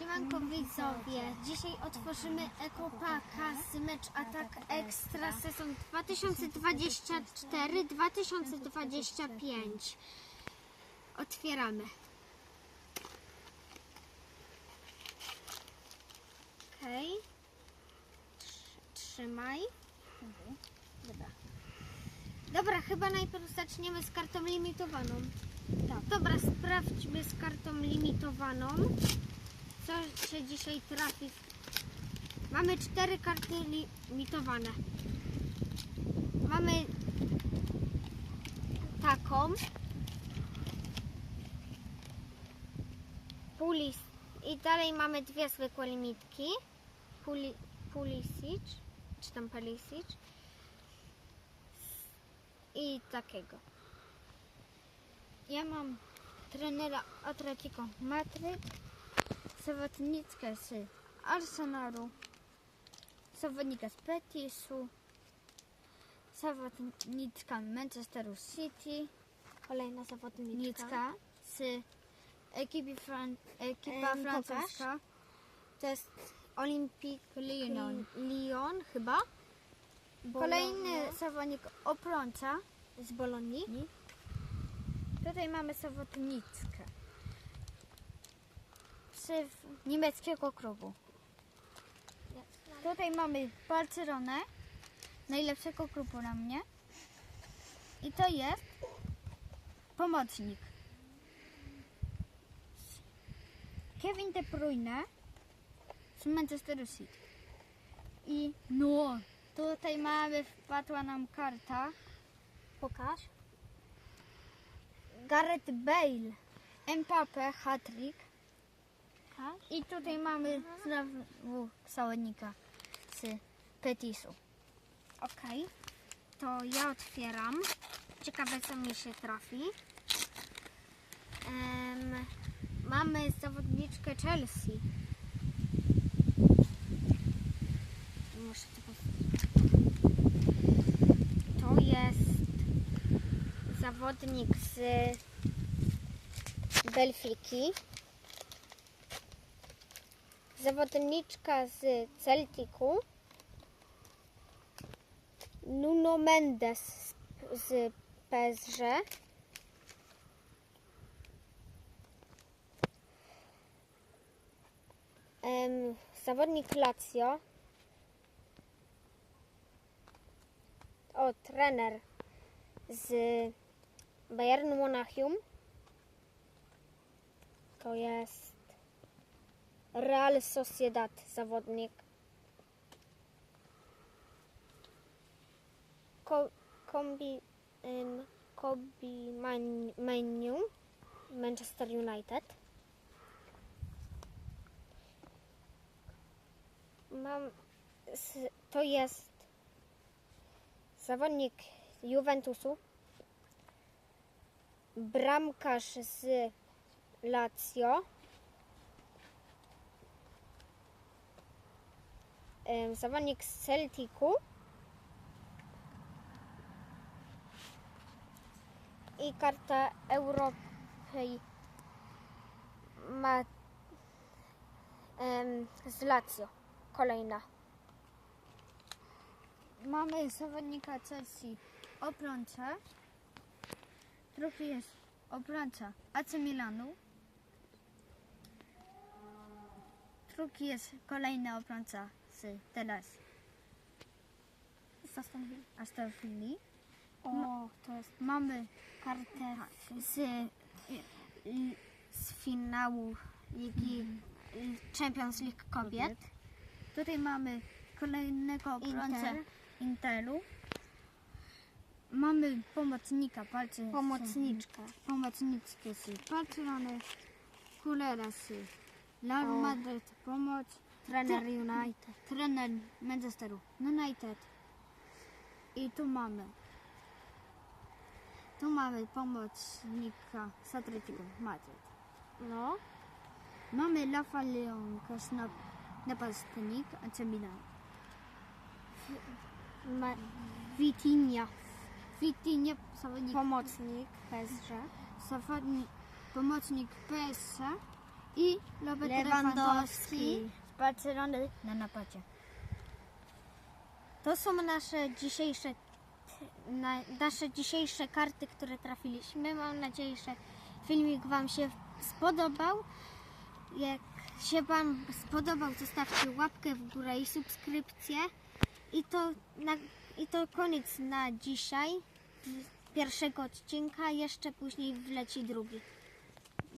Siemanko widzowie, dzisiaj otworzymy Ekopaka z Mecz Atak Extra sezon 2024-2025. Otwieramy. Okej. Trzy- Trzymaj. Dobra. Dobra, chyba najpierw zaczniemy z kartą limitowaną. Tak. Dobra, sprawdźmy z kartą limitowaną. Co się dzisiaj trafi? Mamy cztery karty limitowane. Mamy taką. Pulis. I dalej mamy dwie zwykłe limitki. Puli, Pulisic, czy tam Pulisic. I takiego. Ja mam trenera Atletico Madryt, zawodniczkę z Arsenalu, zawodnika z Betisu, zawodniczka Manchesteru City, Kolejna zawodniczka. Z ekipy Fran- ekipa francuska. To jest Olympique Lyon, Lyon chyba. Kolejny zawodnik obrońca z Bolonii. Tutaj mamy zawodniczkę z niemieckiego klubu. Tutaj mamy Barcelonę, najlepszego klubu na mnie. I to jest pomocnik. Kevin De Bruyne z Manchesteru City. I no, tutaj mamy, wpadła nam karta. Pokaż. Gareth Bale, Mbappe, hat-trick. I tutaj mamy znowu zawodnika z Petisu. Ok, to ja otwieram. Ciekawe co mi się trafi. Em, mamy zawodniczkę Chelsea. Muszę to To jest zawodnik z Belfiki. Zawodniczka z Celticu. Nuno Mendes z, z PSG. Em, zawodnik Lazio. O, trener z Bayernu Monachium. To jest Real Sociedad zawodnik. Ko, kombi, um, Manu, Manchester United. Mam, to jest zawodnik Juventusu, bramkarz z Lazio, zawodnik z Celticu i karta Europy ma z Lazio. Kolejna. Mamy zawodnika Chelsea obrońcę. Drugi jest obrońca AC Milanu. Drugi jest kolejny obrońca z teraz Z Aston Villa. Aston Villa. O, to jest Mamy kartę z, y, z finału Ligi y, Champions League kobiet. Tutaj mamy kolejnego obrońcę Inter. Interu. Mamy pomocnika palcy. pomocniczka. Pomocniczkę z Barcelony. Kulera z Real. Madrid. Pomoc. Trener United. Trener Manchesteru United. I tu mamy. Tu mamy pomocnika z Atletico Madrid. No. Mamy Lafa Leon, na, napastnik AC Milan. Ma, Vitinha. Vitinha, zawodnik, pomocnik PSG. zawodnik, pomocnik PSG i Robert Lewandowski, Lewandowski. Barcelony na napadzie. To są nasze dzisiejsze na, nasze dzisiejsze karty, które trafiliśmy. Mam nadzieję, że filmik Wam się spodobał. Jak się Wam spodobał, zostawcie łapkę w górę i subskrypcję. I to, na, I to koniec na dzisiaj pierwszego odcinka. Jeszcze później wleci drugi.